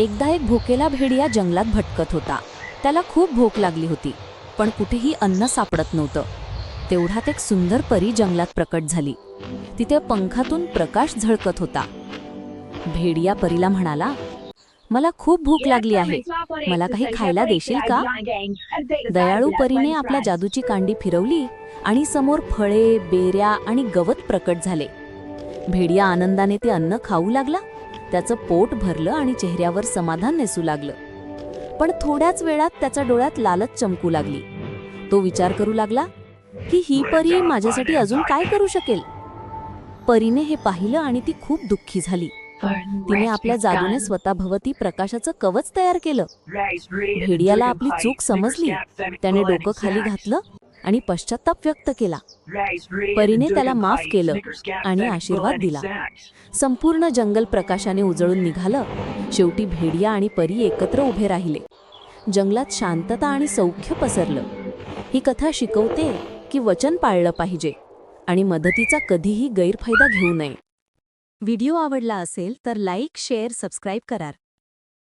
एकदा एक भुकेला भेडिया जंगलात भटकत होता. त्याला खूप भूक लागली होती पण कुठेही अन्न सापडत नव्हतं. तेवढ्यात एक सुंदर परी जंगलात प्रकट झाली. तिथे पंखातून प्रकाश झळकत होता. भेडिया परीला म्हणाला मला खूप भूक लागली आहे. मला काही खायला देशील का? दयाळू परीने आपल्या जादूची कांडी फिरवली आणि समोर फळे बेऱ्या आणि गवत प्रकट झाले. भेडिया आनंदाने ते अन्न खाऊ लागला. त्याचं पोट भरलं आणि चेहऱ्यावर समाधान नेसू लागलं. पण थोड्याच वेळात त्याच्या डोळ्यात लालच चमकू लागली. तो विचार करू लागला की ही परी माझ्यासाठी अजून काय करू शकेल? परीने हे पाहिलं आणि ती खूप दुःखी झाली. तिने आपल्या जादूने स्वतःभवती प्रकाशाचं कवच तयार केलं. भेडियाला आपली चूक समजली. त्याने डोकं खाली घातलं आणि पश्चाताप व्यक्त केला. परीने त्याला माफ केलं आणि आशीर्वाद दिला. संपूर्ण जंगल प्रकाशाने उजळून निघालं. शेवटी भेडिया आणि परी एकत्र उभे राहिले. जंगलात शांतता आणि सौख्य पसरलं. ही कथा शिकवते की वचन पाळलं पाहिजे आणि मदतीचा कधीही गैरफायदा घेऊ नये. व्हिडिओ आवडला असेल तर लाईक शेअर सबस्क्राईब करा